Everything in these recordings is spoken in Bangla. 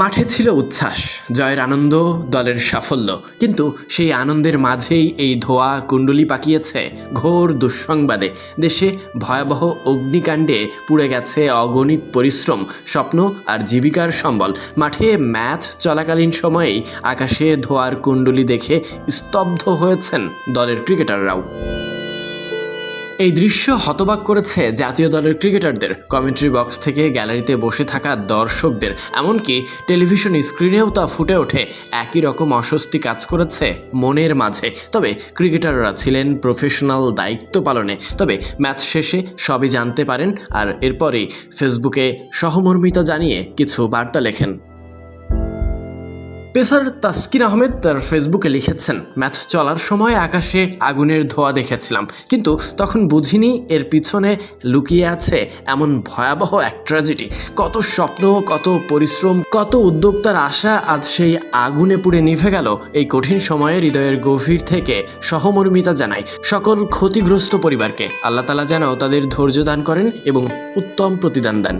মাঠে ছিল উচ্ছ্বাস, জয়ের আনন্দ, দলের সাফল্য। কিন্তু সেই আনন্দের মাঝেই এই ধোয়া কুণ্ডলি পাকিয়েছে ঘোর দুঃসংবাদে। দেশে ভয়াবহ অগ্নিকাণ্ডে পুড়ে গেছে অগণিত পরিশ্রম, স্বপ্ন আর জীবিকার সম্বল। মাঠে ম্যাচ চলাকালীন সময়েই আকাশে ধোয়ার কুণ্ডলি দেখে স্তব্ধ হয়েছেন দলের ক্রিকেটাররাও। এই দৃশ্য হতবাক করেছে জাতীয় দলের ক্রিকেটারদের। কমেন্ট্রি বক্স থেকে গ্যালারিতে বসে থাকা দর্শকদের। এমনকি টেলিভিশন স্ক্রিনেও তা ফুটে ওঠে। একই রকম অস্বস্তি কাজ করেছে মনের মাঝে। তবে ক্রিকেটাররা ছিলেন প্রফেশনাল দায়িত্ব পালনে। তবে ম্যাচ শেষে সবই জানতে পারেন। আর এরপরেই ফেসবুকে সহমর্মিতা জানিয়ে কিছু বার্তা লেখেন। পেসার তাসকির আহমেদ তার ফেসবুকে লিখেছেন, ম্যাচ চলার সময় আকাশে আগুনের ধোয়া দেখেছিলাম, কিন্তু তখন বুঝিনি এর পিছনে লুকিয়ে আছে এমন ভয়াবহ এক ট্র্যাজেডি কত স্বপ্ন, কত পরিশ্রম, কত উদ্যোক্তার আশা আজ সেই আগুনে পুড়ে নিভে গেল এই কঠিন সময়ে হৃদয়ের গভীর থেকে সহমর্মিতা জানাই সকল ক্ষতিগ্রস্ত পরিবারকে। আল্লাহ তালা যেন তাদের ধৈর্য দান করেন এবং উত্তম প্রতিদান দেন।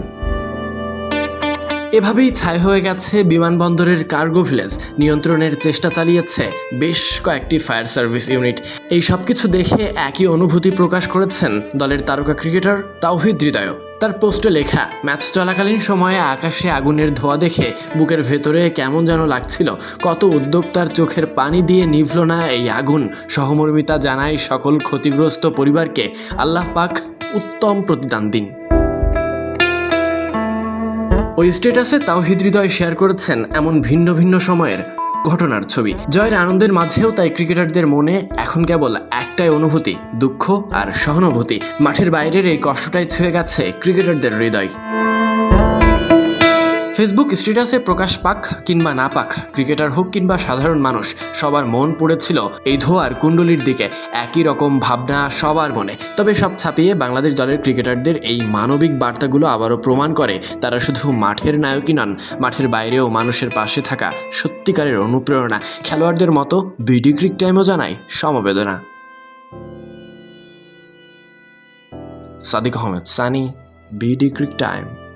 এভাবেই ছাই হয়ে গেছে বিমানবন্দরের কার্গো ভিলেজ। নিয়ন্ত্রণের চেষ্টা চালিয়েছে বেশ কয়েকটি ফায়ার সার্ভিস ইউনিট। এই সব কিছু দেখে একই অনুভূতি প্রকাশ করেছেন দলের তারকা ক্রিকেটার তাওহিদ হৃদয়। তার পোস্টে লেখা, ম্যাচ চলাকালীন সময়ে আকাশে আগুনের ধোয়া দেখে বুকের ভেতরে কেমন যেন লাগছিল। কত উদ্যোক্তার চোখের পানি দিয়ে নিভল না এই আগুন। সহমর্মিতা জানায় সকল ক্ষতিগ্রস্ত পরিবারকে আল্লাহ পাক উত্তম প্রতিদান দিন। ওই স্টেটাসে তাওহিদ হৃদয় শেয়ার করেছেন এমন ভিন্ন ভিন্ন সময়ের ঘটনার ছবি। জয়ের আনন্দের মাঝেও তাই ক্রিকেটারদের মনে এখন কেবল একটাই অনুভূতি, দুঃখ আর সহানুভূতি। মাঠের বাইরের এই কষ্টটাই ছুঁয়ে গেছে ক্রিকেটারদের হৃদয়। ফেসবুক স্ট্যাটাসে প্রকাশ পাক কিংবা না পাক, ক্রিকেটার হোক কিংবা সাধারণ মানুষ, সবার মন পড়েছিল এই ধোয়ার কুণ্ডলির দিকে। একই রকম ভাবনা সবার মনে। তবে সব ছাপিয়ে বাংলাদেশ দলের ক্রিকেটারদের এই মানবিক বার্তাগুলো আবারও প্রমাণ করে, তারা শুধু মাঠের নায়কই নন, মাঠের বাইরেও মানুষের পাশে থাকা সত্যিকারের অনুপ্রেরণা। খেলোয়াড়দের মতো বিডি ক্রিক টাইমও জানায় সমবেদনা। Sadiq Ahmed, Sunny BD cric time.